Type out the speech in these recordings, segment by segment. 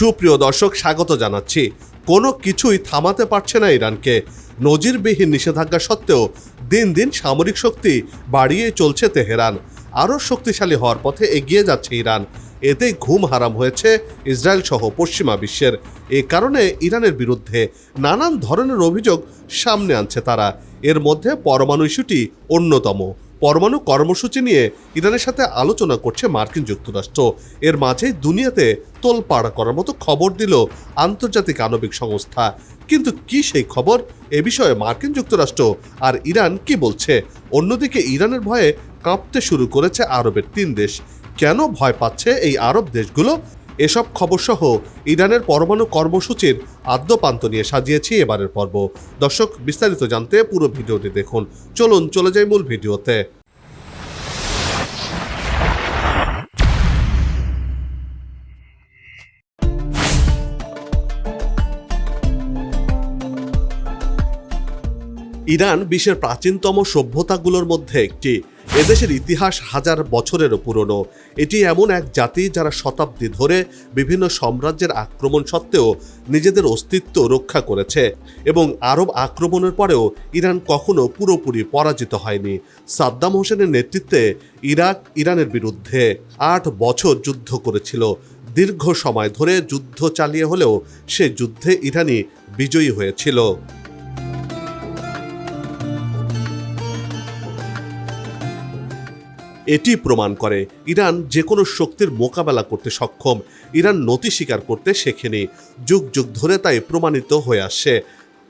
সুপ্রিয় দর্শক, স্বাগত জানাচ্ছি। কোনো কিছুই থামাতে পারছে না ইরানকে। নজিরবিহীন নিষেধাজ্ঞা সত্ত্বেও দিন দিন সামরিক শক্তি বাড়িয়ে চলছে তেহরান। আরও শক্তিশালী হওয়ার পথে এগিয়ে যাচ্ছে ইরান। এতে ঘুম হারাম হয়েছে ইসরায়েল সহ পশ্চিমা বিশ্বের। এ কারণে ইরানের বিরুদ্ধে নানান ধরনের অভিযোগ সামনে আনছে তারা। এর মধ্যে পরমাণু ইস্যুটি অন্যতম। পরমাণু কর্মসূচি নিয়ে ইরানের সাথে আলোচনা করছে মার্কিন যুক্তরাষ্ট্র। এর মাঝেই দুনিয়াতে তোলপাড়া করার মতো খবর দিল আন্তর্জাতিক আণবিক সংস্থা। কিন্তু কি সেই খবর? এ বিষয়ে মার্কিন যুক্তরাষ্ট্র আর ইরান কি বলছে? অন্যদিকে ইরানের ভয়ে কাঁপতে শুরু করেছে আরবের তিন দেশ। কেন ভয় পাচ্ছে এই আরব দেশগুলো? এসব খবর সহ ইরানের পরমাণু কর্মসূচির আদ্যপান্ত নিয়ে সাজিয়েছি এবারের পর্ব। দর্শক, বিস্তারিত জানতে পুরো ভিডিওটি দেখুন। চলুন, চলে যাই মূল ভিডিওতে। ইরান বিশ্বের প্রাচীনতম সভ্যতাগুলোর মধ্যে একটি। এদেশের ইতিহাস হাজার বছরেরও পুরনো। এটি এমন এক জাতি যারা শতাব্দী ধরে বিভিন্ন সাম্রাজ্যের আক্রমণ সত্ত্বেও নিজেদের অস্তিত্ব রক্ষা করেছে এবং আরব আক্রমণের পরেও ইরান কখনো পুরোপুরি পরাজিত হয়নি। সাদ্দাম হোসেনের নেতৃত্বে ইরাক ইরানের বিরুদ্ধে আট বছর যুদ্ধ করেছিল। দীর্ঘ সময় ধরে যুদ্ধ চালিয়ে হলেও সে যুদ্ধে ইরানি বিজয়ী হয়েছিল। এটি প্রমাণ করে ইরান যে কোনো শক্তির মোকাবেলা করতে সক্ষম। ইরান নতি স্বীকার করতে শেখেনি। যুগ যুগ ধরে তাই প্রমাণিত হয়ে আসছে।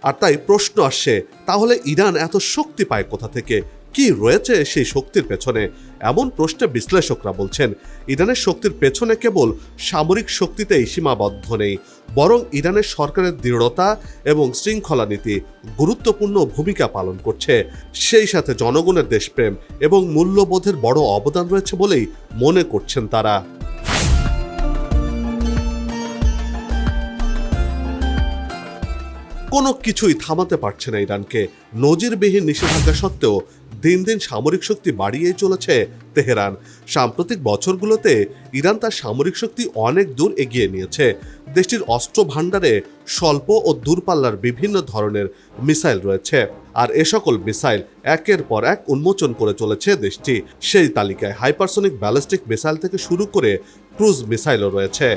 আর তাই প্রশ্ন আসছে, তাহলে ইরান এত শক্তি পায় কোথা থেকে? কি রয়েছে সেই শক্তির পেছনে? এমন প্রশ্নে বিশ্লেষকরা বলছেন, ইরানের শক্তির পেছনে কেবল সামরিক শক্তিতেই সীমাবদ্ধ নেই, বরং ইরানের সরকারের দৃঢ়তা এবং শৃঙ্খলা নীতি গুরুত্বপূর্ণ ভূমিকা পালন করছে। সেই সাথে জনগণের দেশপ্রেম এবং মূল্যবোধের বড় অবদান রয়েছে বলেই মনে করছেন তারা। কোনো কিছুই থামাতে পারছে না ইরানকে। নজিরবিহীন নিষেধাজ্ঞা সত্ত্বেও দিন দিন সামরিক শক্তি বাড়িয়েই চলেছে তেহরান। সাম্প্রতিক বছরগুলোতে ইরান তার সামরিক শক্তি অনেক দূর এগিয়ে নিয়েছে। দেশটির অস্ত্র ভাণ্ডারে স্বল্প ও দূরপাল্লার বিভিন্ন ধরনের মিসাইল রয়েছে। আর এ সকল মিসাইল একের পর এক উন্মোচন করে চলেছে দেশটি। সেই তালিকায় হাইপারসনিক ব্যালিস্টিক মিসাইল থেকে শুরু করে ক্রুজ মিসাইলও রয়েছে।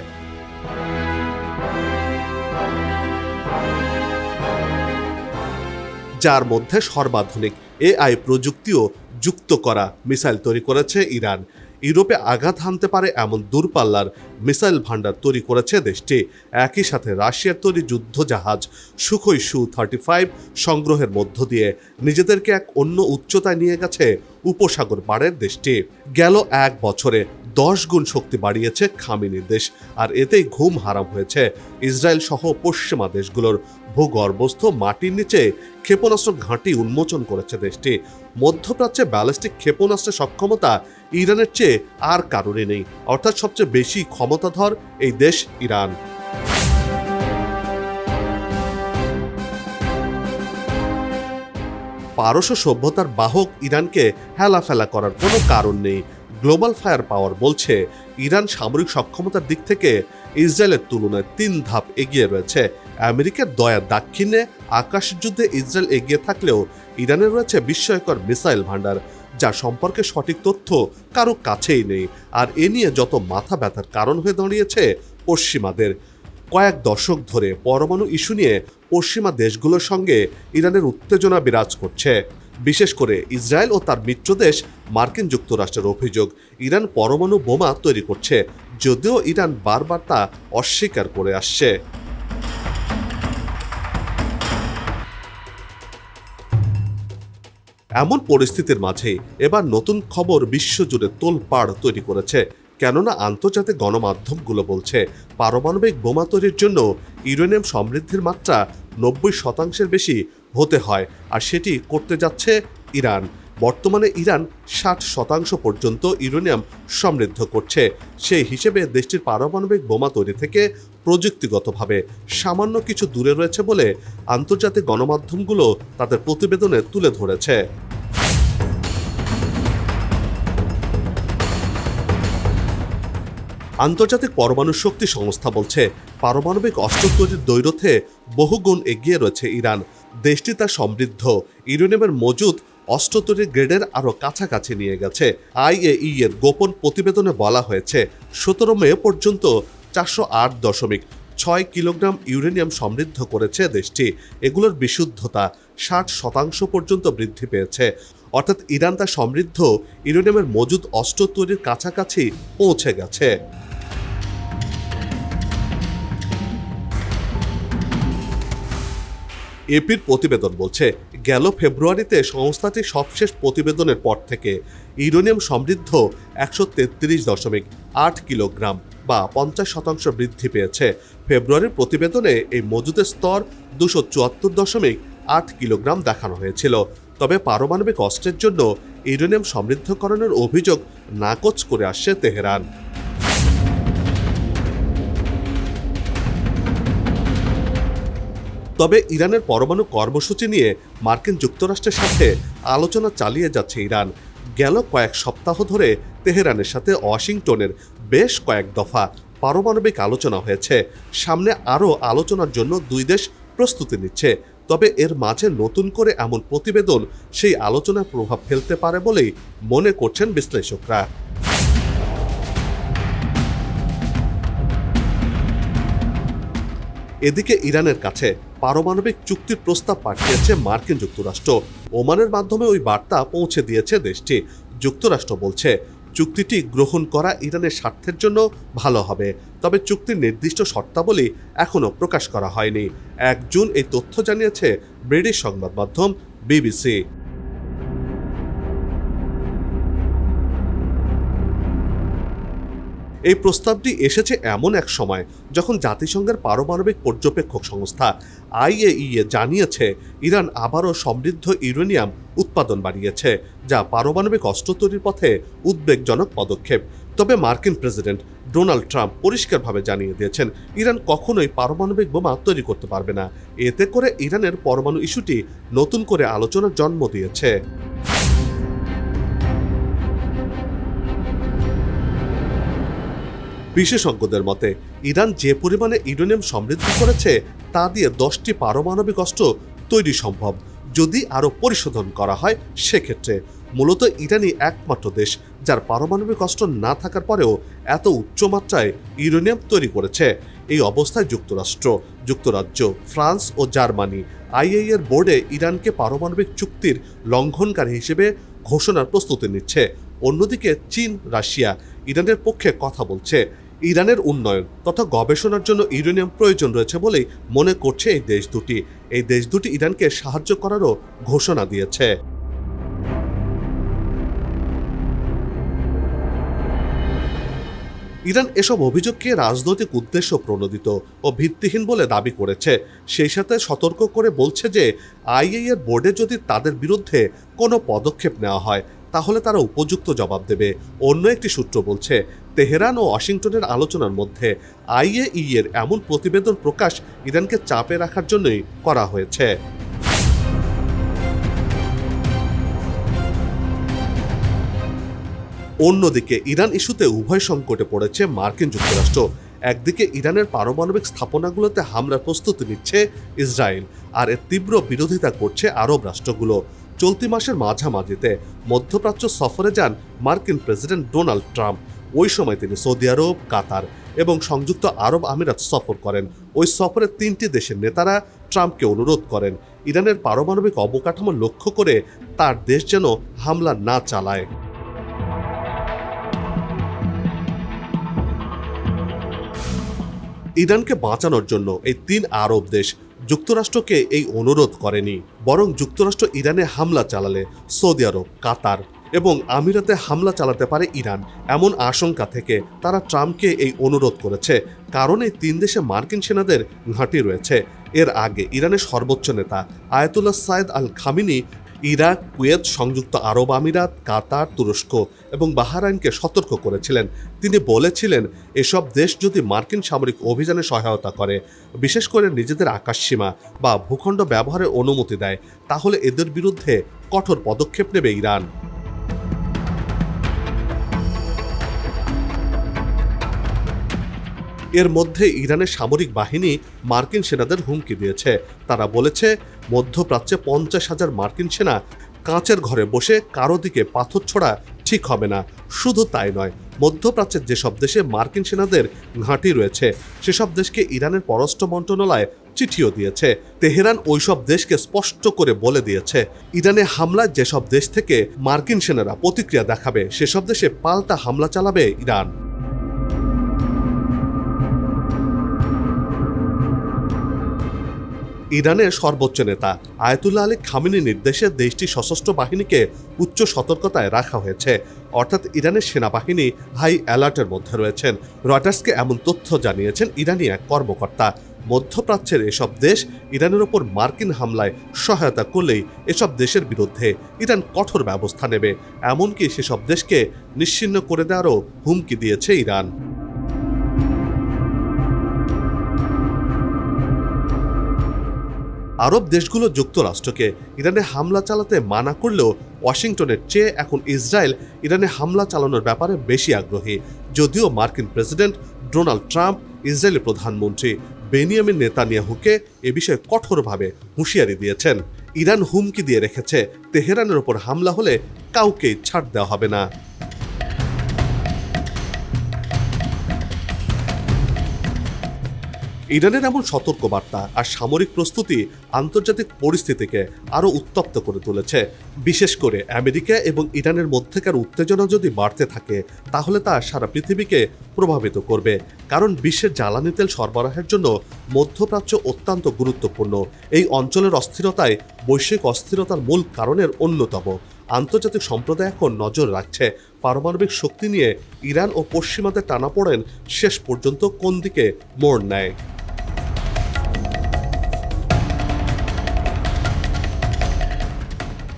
যার মধ্যে সর্বাধুনিক এআই প্রযুক্তিও যুক্ত করা মিসাইল তৈরি করেছে ইরান। ইউরোপে আঘাত হানতে পারে এমন দূরপাল্লার মিসাইল ভান্ডার তৈরি করেছে দেশটি। একই সাথে রাশিয়ার তৈরি যুদ্ধ জাহাজ সুখই সু থার্টি ফাইভ সংগ্রহের মধ্য দিয়ে নিজেদেরকে এক অন্য উচ্চতায় নিয়ে গেছে উপসাগর পাড়ের দেশটি। গেল এক বছরে দশ গুণ শক্তি বাড়িয়েছে খামিনির দেশ, আর এতেই ঘুম হারাম হয়েছে। ইসরায়েল সহ পশ্চিমা দেশগুলোর ভূগর্ভস্থ মাটির নিচে ক্ষেপণাস্ত্র ঘাঁটি উন্মোচন করেছে দেশটি। মধ্যপ্রাচ্যে ব্যালিস্টিক ক্ষেপণাস্ত্রের সক্ষমতা ইরানের চেয়ে আর কারণে নেই। অর্থাৎ সবচেয়ে বেশি ক্ষমতাধর এই দেশ ইরান। পারস্য সভ্যতার বাহক ইরানকে হেলাফেলা করার কোনো কারণ নেই। গ্লোবাল ফায়ার পাওয়ার বলছে, ইরান সামরিক সক্ষমতার দিক থেকে ইসরায়েলের তুলনায় তিন ধাপ এগিয়ে রয়েছে। আমেরিকার দয়া দাক্ষিণে আকাশ যুদ্ধে ইসরায়েল এগিয়ে থাকলেও ইরানের রয়েছে বিস্ময়কর মিসাইল ভান্ডার যা সম্পর্কে সঠিক তথ্য কারও কাছেই নেই। আর এ নিয়ে যত মাথা ব্যথার কারণ হয়ে দাঁড়িয়েছে পশ্চিমাদের। কয়েক দশক ধরে পরমাণু ইস্যু নিয়ে পশ্চিমা দেশগুলোর সঙ্গে ইরানের উত্তেজনা বিরাজ করছে। বিশেষ করে ইসরায়েল ও তার মিত্র দেশ মার্কিন যুক্তরাষ্ট্রের অভিযোগ, ইরান পরমাণু বোমা তৈরি করছে, যদিও ইরান বারবার তা অস্বীকার করে আসছে। এমন পরিস্থিতির মাঝে এবার নতুন খবর বিশ্বজুড়ে তোলপাড় তৈরি করেছে। কেননা আন্তর্জাতিক গণমাধ্যমগুলো বলছে, পারমাণবিক বোমা তৈরির জন্য ইউরেনিয়াম সমৃদ্ধির মাত্রা নব্বই শতাংশের বেশি হতে হয় আর সেটি করতে যাচ্ছে ইরান। বর্তমানে ইরান ষাট শতাংশ পর্যন্ত ইউরেনিয়াম সমৃদ্ধ করছে। সেই হিসেবে দেশটির পারমাণবিক বোমা তৈরি থেকে প্রযুক্তিগতভাবে সামান্য কিছু দূরে রয়েছে বলে আন্তর্জাতিক গণমাধ্যমগুলো তাদের প্রতিবেদনে তুলে ধরেছে। আন্তর্জাতিক পরমাণু শক্তি সংস্থা বলছে, পারমাণবিক অস্ত্র তৈরির দৈরথে বহুগুণ এগিয়ে রয়েছে ইরান। দেশটি তার সমৃদ্ধ। ইউরেনিয়ামের মজুদ অস্ত্র তৈরির গ্রেডের আরও কাছাকাছি নিয়ে গেছে। আইএই এর গোপন প্রতিবেদনে বলা হয়েছে, সতেরো মে পর্যন্ত চারশো আট দশমিক ছয় কিলোগ্রাম ইউরেনিয়াম সমৃদ্ধ করেছে দেশটি। এগুলোর বিশুদ্ধতা ষাট শতাংশ পর্যন্ত বৃদ্ধি পেয়েছে। অর্থাৎ ইরান তার সমৃদ্ধ ইউরেনিয়ামের মজুদ অস্ত্র তৈরির কাছাকাছি পৌঁছে গেছে। এপির প্রতিবেদন বলছে, গেল ফেব্রুয়ারিতে সংস্থাটির সবশেষ প্রতিবেদনের পর থেকে ইউরেনিয়াম সমৃদ্ধ একশো তেত্রিশ দশমিক আট কিলোগ্রাম বা পঞ্চাশ শতাংশ বৃদ্ধি পেয়েছে। ফেব্রুয়ারির প্রতিবেদনে এই মজুদের স্তর দুশো চুয়াত্তর দশমিক আট কিলোগ্রাম দেখানো হয়েছিল। তবে পারমাণবিক অস্ত্রের জন্য ইউরেনিয়াম সমৃদ্ধকরণের অভিযোগ নাকচ করে আসছে তেহরান। তবে ইরানের পরমাণু কর্মসূচি নিয়ে মার্কিন যুক্তরাষ্ট্রের সাথে আলোচনা চালিয়ে যাচ্ছে ইরান। গেল কয়েক সপ্তাহ ধরে তেহরানের সাথে ওয়াশিংটনের বেশ কয়েক দফা পারমাণবিক আলোচনা হয়েছে। সামনে আরও আলোচনার জন্য দুই দেশ প্রস্তুতি নিচ্ছে। তবে এর মাঝে নতুন করে এমন প্রতিবেদন সেই আলোচনায় প্রভাব ফেলতে পারে বলেই মনে করছেন বিশ্লেষকরা। এদিকে ইরানের কাছে পারমাণবিক চুক্তির প্রস্তাব পাঠিয়েছে মার্কিন যুক্তরাষ্ট্র। ওমানের মাধ্যমে ওই বার্তা পৌঁছে দিয়েছে দেশটি। যুক্তরাষ্ট্র বলছে চুক্তিটি গ্রহণ করা ইরানের স্বার্থের জন্য ভালো হবে। তবে চুক্তির নির্দিষ্ট শর্তাবলী এখনও প্রকাশ করা হয়নি। এক জুন এই তথ্য জানিয়েছে ব্রিটিশ সংবাদ মাধ্যম বিবিসি। এই প্রস্তাবটি এসেছে এমন এক সময় যখন জাতিসংঘের পারমাণবিক পর্যবেক্ষক সংস্থা আইএইএ জানিয়েছে, ইরান আবারও সমৃদ্ধ ইউরেনিয়াম উৎপাদন বাড়িয়েছে, যা পারমাণবিক অস্ত্র তৈরির পথে উদ্বেগজনক পদক্ষেপ। তবে মার্কিন প্রেসিডেন্ট ডোনাল্ড ট্রাম্প পরিষ্কারভাবে জানিয়ে দিয়েছেন, ইরান কখনোই পারমাণবিক বোমা তৈরি করতে পারবে না। এতে করে ইরানের পরমাণু ইস্যুটি নতুন করে আলোচনার জন্ম দিয়েছে। বিশেষজ্ঞদের মতে, ইরান যে পরিমাণে ইউরেনিয়াম সমৃদ্ধ করেছে, তা দিয়ে দশটি পারমাণবিক অস্ত্র তৈরি সম্ভব। যদি আরও পরিশোধন করা হয়, সেক্ষেত্রে মূলত ইরানই একমাত্র দেশ যার পারমাণবিক অস্ত্র না থাকার পরেও এত উচ্চমাত্রায় ইউরেনিয়াম তৈরি করেছে। এই অবস্থায় যুক্তরাষ্ট্র, যুক্তরাজ্য, ফ্রান্স ও জার্মানি আইএই এর বোর্ডে ইরানকে পারমাণবিক চুক্তির লঙ্ঘনকারী হিসেবে ঘোষণার প্রস্তুতি নিচ্ছে। অন্যদিকে চীন, রাশিয়া ইরানের পক্ষে কথা বলছে। ইরানের উন্নয়ন তথা গবেষণার জন্য ইউরেনিয়াম প্রয়োজন রয়েছে বলেই মনে করছে এই দেশ দুটি। এই দেশ দুটি ইরানকে সাহায্য করারও ঘোষণা দিয়েছে। ইরান এসব অভিযোগকে রাজনৈতিক উদ্দেশ্য প্রণোদিত ও ভিত্তিহীন বলে দাবি করেছে। সেই সাথে সতর্ক করে বলছে যে আইএই এর বোর্ডে যদি তাদের বিরুদ্ধে কোনো পদক্ষেপ নেওয়া হয়, তাহলে তারা উপযুক্ত জবাব দেবে। অন্য একটি সূত্র বলছে তেহরান ও ওয়াশিংটনের আলোচনার মধ্যে আইএই এর এমন প্রতিবেদন প্রকাশ ইরানকে চাপে রাখার জন্যই করা হয়েছে। অন্যদিকে ইরান ইস্যুতে উভয় সংকটে পড়েছে মার্কিন যুক্তরাষ্ট্র। একদিকে ইরানের পারমাণবিক স্থাপনাগুলোতে হামলার প্রস্তুতি নিচ্ছে ইসরায়েল, আর এর তীব্র বিরোধিতা করছে আরব রাষ্ট্রগুলো। চলতি মাসের মাঝামাঝিতে মধ্যপ্রাচ্য সফরে যান মার্কিন প্রেসিডেন্ট ডোনাল্ড ট্রাম্প। ওই সময় তিনি সৌদি আরব, কাতার এবং সংযুক্ত আরব আমিরাত সফর করেন। ওই সফরে তিনটি দেশের নেতারা ট্রাম্পকে অনুরোধ করেন। ইরানের পারমাণবিক অবকাঠামো লক্ষ্য করে তার দেশ যেন হামলা না চালায়। ইরানকে বাঁচানোর জন্য এই তিন আরব দেশ যুক্তরাষ্ট্রকে এই অনুরোধ করেনি। বরং যুক্তরাষ্ট্র ইরানে হামলা চালালে সৌদি আরব, কাতার এবং আমিরাতে হামলা চালাতে পারে ইরান, এমন আশঙ্কা থেকে তারা ট্রাম্পকে এই অনুরোধ করেছে। কারণ এই তিন দেশে মার্কিন সেনাদের ঘাঁটি রয়েছে। এর আগে ইরানের সর্বোচ্চ নেতা Ayatollah Sayed Al Khamenei Iraq, Kuwait, সংযুক্ত আরব আমিরাত, কাতার, তুরস্ক এবং বাহারাইনকে সতর্ক করেছিলেন। তিনি বলেছিলেন, এসব দেশ যদি মার্কিন সামরিক অভিযানে সহায়তা করে, বিশেষ করে নিজেদের আকাশসীমা বা ভূখণ্ড ব্যবহারের অনুমতি দেয়, তাহলে এদের বিরুদ্ধে কঠোর পদক্ষেপ নেবে ইরান। এর মধ্যে ইরানের সামরিক বাহিনী মার্কিন সেনাদের হুমকি দিয়েছে। তারা বলেছে, মধ্যপ্রাচ্যে পঞ্চাশ হাজার মার্কিন সেনা কাঁচের ঘরে বসে কারও দিকে পাথর ছোড়া ঠিক হবে না। শুধু তাই নয়, মধ্যপ্রাচ্যের যেসব দেশে মার্কিন সেনাদের ঘাঁটি রয়েছে, সেসব দেশকে ইরানের পররাষ্ট্র মন্ত্রণালয় চিঠিও দিয়েছে। তেহরান ওইসব দেশকে স্পষ্ট করে বলে দিয়েছে, ইরানে হামলায় যেসব দেশ থেকে মার্কিন সেনারা প্রতিক্রিয়া দেখাবে, সেসব দেশে পাল্টা হামলা চালাবে ইরান। ইরানের সর্বোচ্চ নেতা। আয়াতুল্লাহ আলী খামিনীর নির্দেশে দেশটির সশস্ত্র বাহিনীকে উচ্চ সতর্কতায় রাখা হয়েছে। অর্থাৎ ইরানের সেনাবাহিনী হাই অ্যালার্টের মধ্যে রয়েছেন। রয়টার্সকে এমন তথ্য জানিয়েছেন ইরানি এক কর্মকর্তা। মধ্যপ্রাচ্যের এসব দেশ ইরানের ওপর মার্কিন হামলায় সহায়তা করলেই এসব দেশের বিরুদ্ধে ইরান কঠোর ব্যবস্থা নেবে। এমনকি সেসব দেশকে নিশ্চিহ্ন করে দেওয়ারও হুমকি দিয়েছে ইরান। আরব দেশগুলো যুক্তরাষ্ট্রকে ইরানে হামলা চালাতে মানা করলেও ওয়াশিংটনের চেয়ে এখন ইসরায়েল ইরানে হামলা চালানোর ব্যাপারে বেশি আগ্রহী। যদিও মার্কিন প্রেসিডেন্ট ডোনাল্ড ট্রাম্প ইসরায়েলের প্রধানমন্ত্রী বেনিয়ামিন নেতানিয়াহুকে এ বিষয়ে কঠোরভাবে হুঁশিয়ারি দিয়েছেন। ইরান হুমকি দিয়ে রেখেছে, তেহরানের ওপর হামলা হলে কাউকেই ছাড় দেওয়া হবে না। ইরানের এমন সতর্কবার্তা আর সামরিক প্রস্তুতি আন্তর্জাতিক পরিস্থিতিকে আরও উত্তপ্ত করে তুলেছে। বিশেষ করে আমেরিকা এবং ইরানের মধ্যেকার উত্তেজনা যদি বাড়তে থাকে, তাহলে তা সারা পৃথিবীকে প্রভাবিত করবে। কারণ বিশ্বের জ্বালানি তেল সরবরাহের জন্য মধ্যপ্রাচ্য অত্যন্ত গুরুত্বপূর্ণ। এই অঞ্চলের অস্থিরতায় বৈশ্বিক অস্থিরতার মূল কারণের অন্যতম। আন্তর্জাতিক সম্প্রদায় এখন নজর রাখছে। পারমাণবিক শক্তি নিয়ে ইরান ও পশ্চিমাদের টানাপোড়েন শেষ পর্যন্ত কোন দিকে মোড় নেয়।